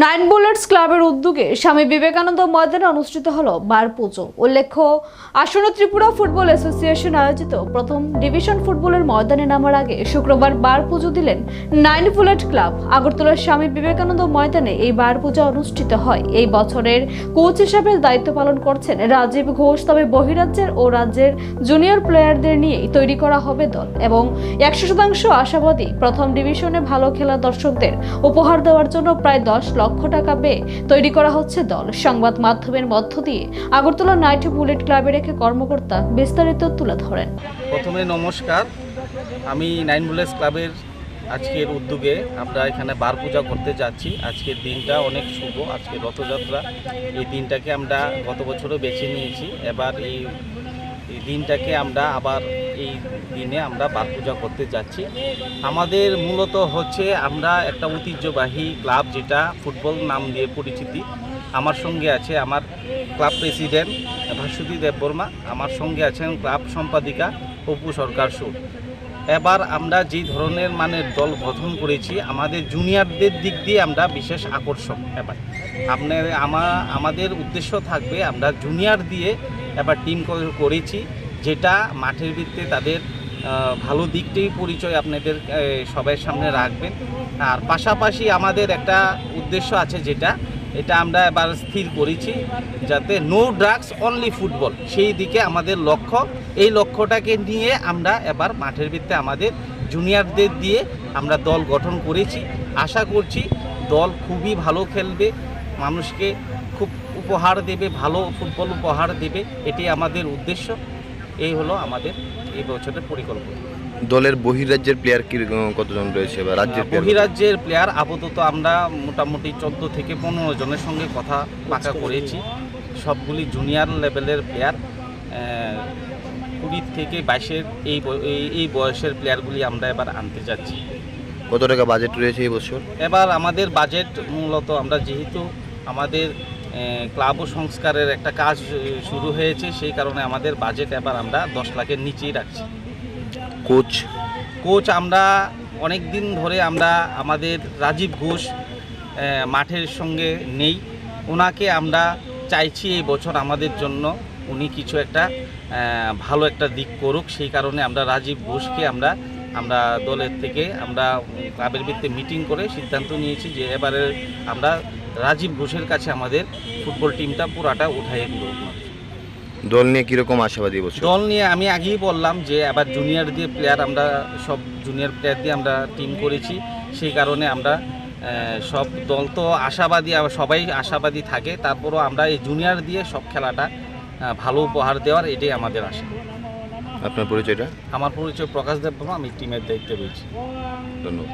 Nine bullets ক্লাবের উদ্যোগে স্বামী বিবেকানন্দ ময়দানে অনুষ্ঠিত হল বার পুজো। উল্লেখ্য, আসন্ন ত্রিপুরা ফুটবল অ্যাসোসিয়েশন আয়োজিত প্রথম ডিভিশন ফুটবলের ময়দানে নামার আগে শুক্রবার বার পুজো দিলেন নাইন বুলেট ক্লাব আগরতলার স্বামী বিবেকানন্দ ময়দানে এই বার পূজা অনুষ্ঠিত হয়। এই বছরের কোচ হিসাবে দায়িত্ব পালন করছেন রাজীব ঘোষ, তবে বহিরাজ্যের ও রাজ্যের জুনিয়র প্লেয়ারদের নিয়েই তৈরি করা হবে দল এবং একশো শতাংশ আশাবাদী প্রথম ডিভিশনে ভালো খেলা দর্শকদের উপহার দেওয়ার জন্য প্রায় দশ লক্ষ টাকা ব্যয়ে তৈরি করা হচ্ছে দল। সংবাদ মাধ্যমের মধ্য দিয়ে আগরতলা নাইট বুলেট ক্লাবের এক কর্মকর্তা বিস্তারিত তুলে ধরেন। প্রথমে নমস্কার। আমি নাইন বুলেস ক্লাবের আজকের উদ্যোগে আমরা এখানে বার পূজা করতে যাচ্ছি। আজকের দিনটা অনেক শুভ, আজকে রথযাত্রা। এই দিনটাকে আমরা গত বছরও বেছে নিয়েছি। এবার এই এই দিনটাকে আমরা আবার এই দিনে আমরা বার পূজা করতে যাচ্ছি। আমাদের মূলত হচ্ছে আমরা একটা ঐতিহ্যবাহী ক্লাব যেটা ফুটবল নাম দিয়ে পরিচিতি। আমার সঙ্গে আছে আমার ক্লাব প্রেসিডেন্ট ভাস্বতী দেববর্মা, আমার সঙ্গে আছেন ক্লাব সম্পাদিকা অপু সরকার সুর। এবার আমরা যে ধরনের মানের দল গঠন করেছি, আমাদের জুনিয়রদের দিক দিয়ে আমরা বিশেষ আকর্ষণ এবার। আপনার আমা, আমাদের উদ্দেশ্য থাকবে আমরা জুনিয়র দিয়ে এবার টিম করেছি, যেটা মাঠের ভিত্তিতে তাদের ভালো দিকটাই পরিচয় আপনাদের সবার সামনে রাখবেন। আর পাশাপাশি আমাদের একটা উদ্দেশ্য আছে যেটা এটা আমরা এবার স্থির করেছি যাতে নো ড্রাগস অনলি ফুটবল সেই দিকে আমাদের লক্ষ্য। এই লক্ষ্যটাকে নিয়ে আমরা এবার মাঠের ভিত্তে আমাদের জুনিয়রদের দিয়ে আমরা দল গঠন করেছি। আশা করছি দল খুবই ভালো খেলবে, মানুষকে খুব উপহার দেবে, ভালো ফুটবল উপহার দেবে এটি আমাদের উদ্দেশ্য। এই হলো আমাদের এই বছরের পরিকল্পনা। দলের বহিরাজ্যের প্লেয়ার কি কতজন রয়েছে বা রাজ্যের বহিরাজ্যের প্লেয়ার আপাতত আমরা মোটামুটি চোদ্দ থেকে পনেরো জনের সঙ্গে কথা পাকা করেছি। সবগুলি জুনিয়র লেভেলের প্লেয়ার কুড়ি থেকে বাইশের এই এই- এই বয়সের প্লেয়ারগুলি আমরা এবার আনতে যাচ্ছি। কত টাকা বাজেট রয়েছে এই বছর? এবার আমাদের বাজেট মূলত আমরা যেহেতু আমাদের ক্লাব ও সংস্কারের একটা কাজ শুরু হয়েছে সেই কারণে আমাদের বাজেট এবার আমরা দশ লাখের নিচেই রাখছি। কোচ কোচ আমরা অনেক দিন ধরে আমরা আমাদের রাজীব ঘোষ মাঠের সঙ্গে নেই। ওনাকে আমরা চাইছি এই বছর আমাদের জন্য উনি কিছু একটা ভালো একটা দিক করুক সেই কারণে আমরা রাজীব ঘোষকে আমরা আমরা দলের থেকে আমরা ক্লাবের ভিত্তিতে মিটিং করে সিদ্ধান্ত নিয়েছি যে এবারে আমরা রাজীব ঘোষের কাছে আমাদের ফুটবল টিমটা পুরাটা উঠাই দেবো দল নিয়ে কীরকম আশাবাদী বছর? দল নিয়ে আমি আগেই বললাম যে আবার জুনিয়র দিয়ে প্লেয়ার আমরা সব জুনিয়র প্লেয়ার দিয়ে আমরা টিম করেছি। সেই কারণে আমরা সব দল তো আশাবাদী সবাই আশাবাদী থাকে। তারপরও আমরা এই জুনিয়র দিয়ে সব খেলাটা ভালো উপহার দেওয়ার এটাই আমাদের আশা। আপনার পরিচয়টা? আমার পরিচয় প্রকাশ দেব আমি টিমের দায়িত্বে রয়েছি। ধন্যবাদ।